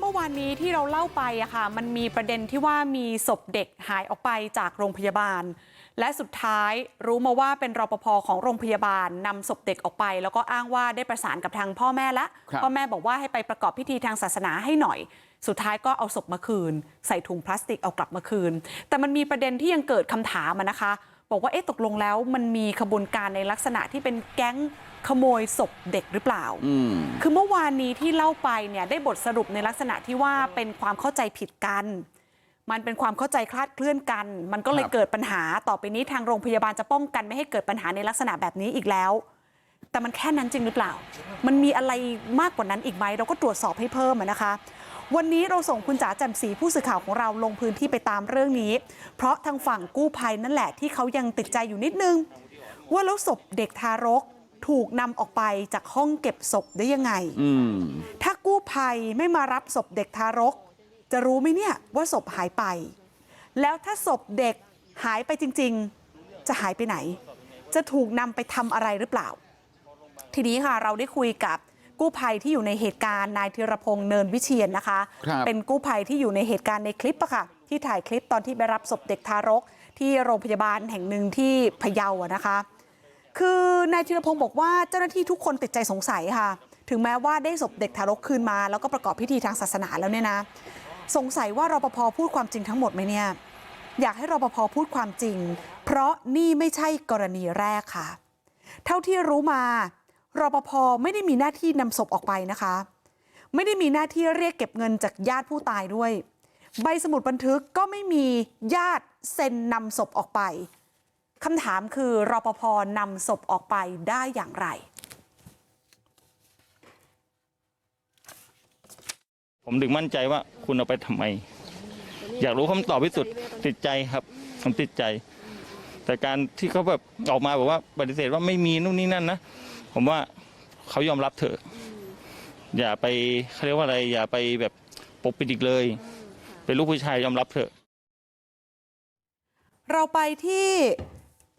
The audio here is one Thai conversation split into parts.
เมื่อวานนี้ที่เราเล่าไปอะค่ะ มันมีประเด็นที่ว่ามีศพเด็กหายออกไปจากโรงพยาบาล และสุดท้ายรู้มาว่าเป็นรปภของโรงพยาบาลนำศพเด็กออกไป แล้วก็อ้างว่าได้ประสานกับทางพ่อแม่ละครับ พ่อแม่บอกว่าให้ไปประกอบพิธีทางศาสนาให้หน่อย สุดท้ายก็เอาศพมาคืน ใส่ถุงพลาสติกเอากลับมาคืน แต่มันมีประเด็นที่ยังเกิดคำถามอะนะคะ บอกว่าเอ๊ะตกลงแล้วมันมีขบวนการในลักษณะที่เป็นแก๊งขโมยศพเด็กหรือเปล่าอืมคือเมื่อวานนี้ที่เล่าไปเนี่ยได้บทสรุปในลักษณะที่ว่าเป็นความเข้าใจผิดกันมันเป็นความเข้าใจคลาดเคลื่อนกัน มันก็เลยครับเกิดปัญหาต่อไปนี้ทางโรงพยาบาลจะป้องกันไม่ให้เกิดปัญหาในลักษณะแบบนี้อีกแล้ว แต่มันแค่นั้นจริงหรือเปล่า มันมีอะไรมากกว่านั้นอีกไหมเราก็ตรวจสอบให้เพิ่มอะนะคะ วันนี้เราส่งคุณจ๋าแจ่มสีผู้สื่อข่าวของเราลงพื้นที่ไปตามเรื่องนี้เพราะทางฝั่งกู้ภัยนั่นแหละที่เขายังติดใจอยู่นิดนึงว่าแล้วศพเด็กทารกถูกนำออกไปจากห้องเก็บศพได้ยังไงอถ้ากู้ภัยไม่มารับศพเด็กทารก จะรู้ไหมเนี่ยว่าศพหายไป แล้วถ้าศพเด็กหายไปจริง ๆ จะหายไปไหน จะถูกนำไปทำอะไรหรือเปล่า ทีนี้ค่ะเราได้คุยกับ กู้ภัยที่อยู่ในเหตุการณ์นายธีรพงษ์เนินวิเชียนนะคะครับเป็นกู้ภัยที่อยู่ในเหตุการณ์ในคลิปอะค่ะที่ถ่ายคลิปตอนที่ไปรับศพเด็กทารกที่โรงพยาบาลแห่งหนึ่งที่พะเยาอะนะคะคือนายธีรพงศ์บอกว่าเจ้าหน้าที่ทุกคนติดใจสงสัยค่ะถึงแม้ว่าได้ศพเด็กทารกคืนมาแล้วก็ประกอบพิธีทางศาสนาแล้วเนี่ยนะสงสัยว่ารปภพูดความจริงทั้งหมดไหมเนี่ยอยากให้รปภพูดความจริง เพราะนี่ไม่ใช่กรณีแรกค่ะ เท่าที่รู้มา รปภไม่ได้มีหน้าที่นำศพออกไปนะคะไม่ได้มีหน้าที่เรียกเก็บเงินจากญาติผู้ตายด้วยใบสมุดบันทึกก็ไม่มีญาติเซ็นนำศพออกไปคำถามคือรปภนำศพออกไปได้อย่างไรผมถึงมั่นใจว่าคุณเอาไปทำไมอยากรู้คำตอบที่สุดติดใจครับผมติดใจแต่การที่เขาแบบออกมาบอกว่าปฏิเสธว่าไม่มีนู่นนี่นั่นนะ ผมว่าเขายอมรับเถอะ อย่าไปเขาเรียกว่าอะไร อย่าไปแบบปกปิดอีกเลย เป็นลูกผู้ชายยอมรับเถอะ เราไปที่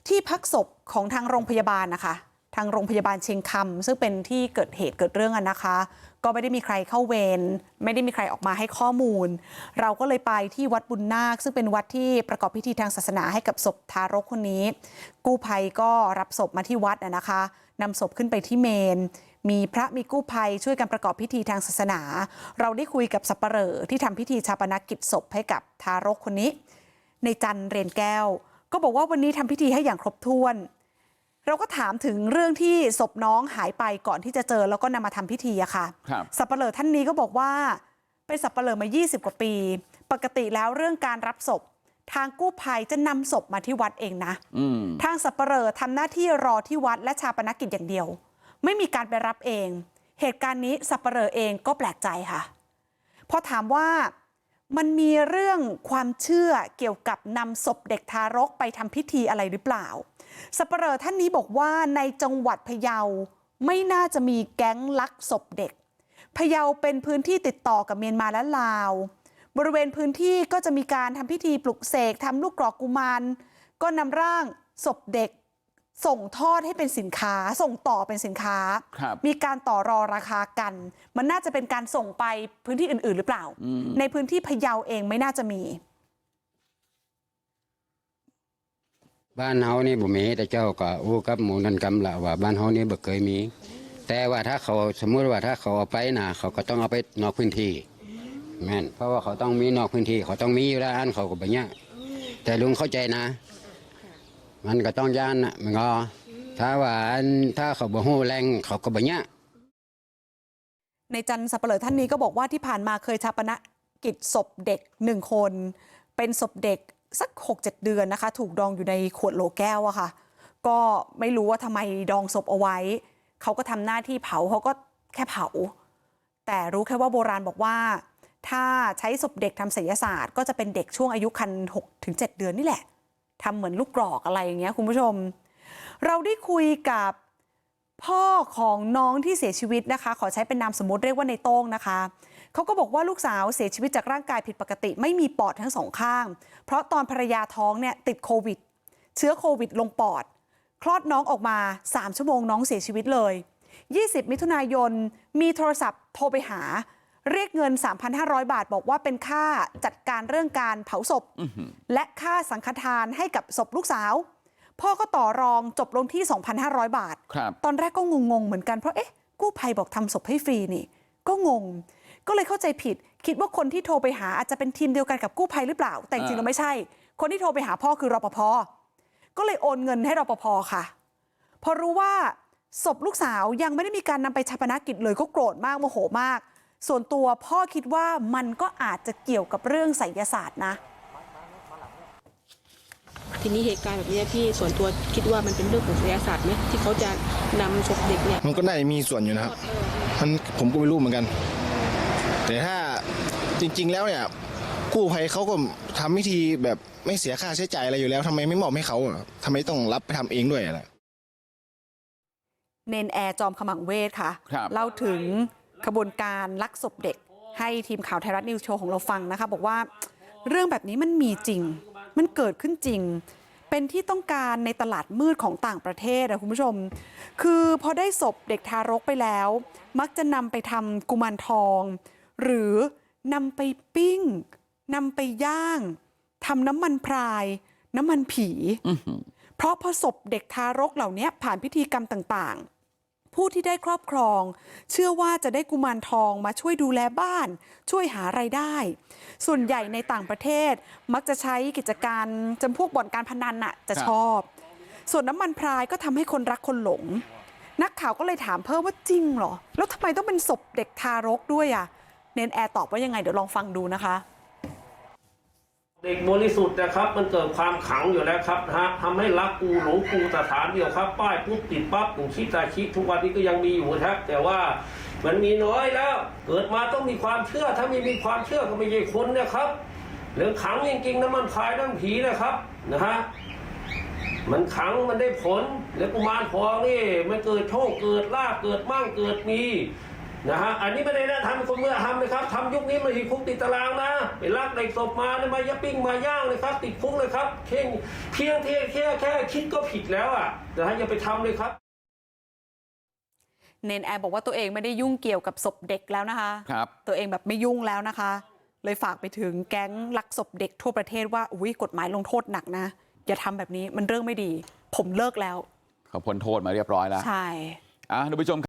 ที่พักศพของทางโรงพยาบาลนะคะ ทางโรงพยาบาลเชียงคำซึ่งเป็นที่เกิดเหตุเกิดเรื่องอะนะคะ ก็ไม่ได้มีใครเข้าเวรไม่ได้มีใครออกมาให้ข้อมูล เราก็เลยไปที่วัดบุญนาค ซึ่งเป็นวัดที่ประกอบพิธีทางศาสนาให้กับศพทารกคนนี้ กู้ภัยก็รับศพมาที่วัดอะนะคะนำศพขึ้นไปที่เมน มีพระมีกู้ภัยช่วยกันประกอบพิธีทางศาสนา เราได้คุยกับสับปเหร่อที่ทำพิธีชาปนกิจศพให้กับทารกคนนี้ ในจันเรียนแก้ว ก็บอกว่าวันนี้ทำพิธีให้อย่างครบถ้วน เราก็ถามถึงเรื่องที่ศพน้องหายไปก่อนที่จะเจอแล้วก็นำมาทำพิธีอะค่ะครับสับปะเลอท่านนี้ก็บอกว่าเป็นสับปะเลอมา20กว่าปี ปกติแล้วเรื่องการรับศพทางกู้ภัยจะนำศพมาที่วัดเองนะอืมทางสับปะเลอทำหน้าที่รอที่วัดและชาปนกิจอย่างเดียว ไม่มีการไปรับเอง เหตุการณ์นี้สับปะเลอเองก็แปลกใจค่ะพอถามว่า มันมีเรื่องความเชื่อเกี่ยวกับนำศพเด็กทารกไปทำพิธีอะไรหรือเปล่าสับปะเลอท่านนี้บอกว่าในจังหวัดพะเยาไม่น่าจะมีแก๊งลักศพเด็กพะเยาเป็นพื้นที่ติดต่อกับเมียนมาและลาวบริเวณพื้นที่ก็จะมีการทำพิธีปลุกเสกทำลูกกรอกกุมารก็นำร่างศพเด็ก ส่งทอดให้เป็นสินค้าส่งต่อเป็นสินค้าครับมีการต่อรอราคากันมันน่าจะเป็นการส่งไปพื้นที่อื่นๆหรือเปล่าอืมในพื้นที่พะเยาเองไม่น่าจะมีบ้านเฮานี่บ่มีแต่เจ้าก็อู้กับหมู่นันกำละว่าบ้านเฮานี่บ่เคยมี แต่ว่าถ้าเขาสมมุติว่าถ้าเขาเอาไปนะเขาก็ต้องเอาไปนอกพื้นที่แม่นเพราะว่าเขาต้องมีนอกพื้นที่ เขาต้องมีอยู่แล้วอันเขาก็บ่เนี้ยแต่ลุงเข้าใจนะ มันก็ต้องย่านน่ะมันก็ถ้าว่าถ้าเขาบ่ฮู้แรงเขาก็บ่เนี้ยในจันทร์สับปเหร่อท่านนี้ก็บอกว่าที่ผ่านมาเคยชาปนกิจศพเด็กหนึ่งคน เป็นศพเด็กสักหกเจ็ดเดือนนะคะ ถูกดองอยู่ในขวดโหลแก้วอะค่ะ ก็ไม่รู้ว่าทำไมดองศพเอาไว้ เขาก็ทำหน้าที่เผาเขาก็แค่เผา แต่รู้แค่ว่าโบราณบอกว่า ถ้าใช้ศพเด็กทำศิลศาสตร์ ก็จะเป็นเด็กช่วงอายุคันหกถึงเจ็ดเดือนนี่แหละ ทำเหมือนลูกกรอกอะไรอย่างเงี้ยคุณผู้ชมเราได้คุยกับพ่อของน้องที่เสียชีวิตนะคะขอใช้เป็นนามสมมติเรียกว่าในโต้งนะคะเขาก็บอกว่าลูกสาวเสียชีวิตจากร่างกายผิดปกติไม่มีปอดทั้งสองข้างเพราะตอนภรรยาท้องเนี่ยติดโควิดเชื้อโควิดลงปอดคลอดน้องออกมา3ชั่วโมงน้องเสียชีวิตเลย20มิถุนายนมีโทรศัพท์โทรไปหา เรียกเงิน 3,500 บาทบอกว่าเป็นค่าจัดการเรื่องการเผาศพ และค่าสังฆทานให้กับศพลูกสาว พ่อก็ต่อรองจบลงที่ 2,500 บาทครับตอนแรกก็งงๆเหมือนกันเพราะเอ๊ะกู้ภัยบอกทำศพให้ฟรีนี่ ก็งง ก็เลยเข้าใจผิด คิดว่าคนที่โทรไปหาอาจจะเป็นทีมเดียวกันกับกู้ภัยหรือเปล่า แต่จริงๆแล้วไม่ใช่ คนที่โทรไปหาพ่อคือรปภก็เลยโอนเงินให้รปภค่ะ พอรู้ว่าศพลูกสาวยังไม่ได้มีการนำไปชาปนกิจเลยก็โกรธมากโมโหมาก ส่วนตัวพ่อคิดว่ามันก็อาจจะเกี่ยวกับเรื่องไสยศาสตร์นะทีนี้เหตุการณ์แบบนี้พี่ส่วนตัวคิดว่ามันเป็นเรื่องของศิลศาสตร์ไหมที่เขาจะนำศพเด็กเนี่ยมันก็น่าจะมีส่วนอยู่นะครับมันผมก็ไม่รู้เหมือนกัน แต่ถ้าจริง ๆ แล้วเนี่ยกู้ภัยเขาก็ทำวิธีแบบไม่เสียค่าใช้จ่ายอะไรอยู่แล้วทำไมไม่มอบให้เขาอะทำไมต้องรับไปทำเองด้วยอะไรเนนแอร์จอมขมังเวทค่ะครับเล่าถึง ขบวนการลักศพเด็กให้ทีมข่าวไทยรัฐนิวส์โชว์ของเราฟังนะคะบอกว่าเรื่องแบบนี้มันมีจริง มันเกิดขึ้นจริง เป็นที่ต้องการในตลาดมืดของต่างประเทศอะคุณผู้ชม คือพอได้ศพเด็กทารกไปแล้ว มักจะนำไปทำกุมารทอง หรือนำไปปิ้งนำไปย่างทำน้ำมันพราย น้ำมันผี เพราะพอศพเด็กทารกเหล่านี้ผ่านพิธีกรรมต่างๆ ผู้ที่ได้ครอบครอง เชื่อว่าจะได้กุมารทองมาช่วยดูแลบ้าน ช่วยหาไรายได้ ส่วนใหญ่ในต่างประเทศมักจะใช้กิจการจำพวกบ่อนการพนันน่ะจะชอบ ส่วนน้ำมันพรายก็ทำให้คนรักคนหลง นักข่าวก็เลยถามเพิ่มว่าจริงเหรอ แล้วทำไมต้องเป็นศพเด็กทารกด้วยอะเนนแอร์ตอบว่ายังไงเดี๋ยวลองฟังดูนะคะ เด็กบริสุทธิ์นะครับ มันเกิดความขังอยู่แล้วครับนะฮะทำให้รักกูหลงกูสถานเดียวครับ ป้ายปุ๊บติดปั๊บหนึ่งชิตาชิทุกวันนี้ก็ยังมีอยู่ครับ แต่ว่ามันมีน้อยแล้ว เกิดมาต้องมีความเชื่อ ถ้าไม่มีความเชื่อก็ไม่ใช่คนนะครับเรื่องขังจริงๆนะมันพายน้ำผีนะครับนะฮะมันขังมันได้ผลแล้วกุมารทองนี่มันเกิดโชคเกิดลาภเกิดมั่งเกิดมี นะฮะอันนี้ไม่ได้นะทำคนเมื่อทำนะครับทำยุคนี้มาติดคุกติดตารางนะไปลักเด็กศพมาเนี่ยมายะปิ้งมาย่างเลยครับ ติดคุกเลยครับเพียงเพียงแค่แค่แค่คิดก็ผิดแล้วอะนะฮะอย่าไปทำเลยครับ เนนแอร์บอกว่าตัวเองไม่ได้ยุ่งเกี่ยวกับศพเด็กแล้วนะคะครับตัวเองแบบไม่ยุ่งแล้วนะคะ เลยฝากไปถึงแก๊งลักศพเด็กทั่วประเทศว่าอุ้ยกฎหมายลงโทษหนักนะ อย่าทำแบบนี้มันเรื่องไม่ดี ผมเลิกแล้ว เขาพ้นโทษมาเรียบร้อยแล้วใช่อะทุกผู้ชม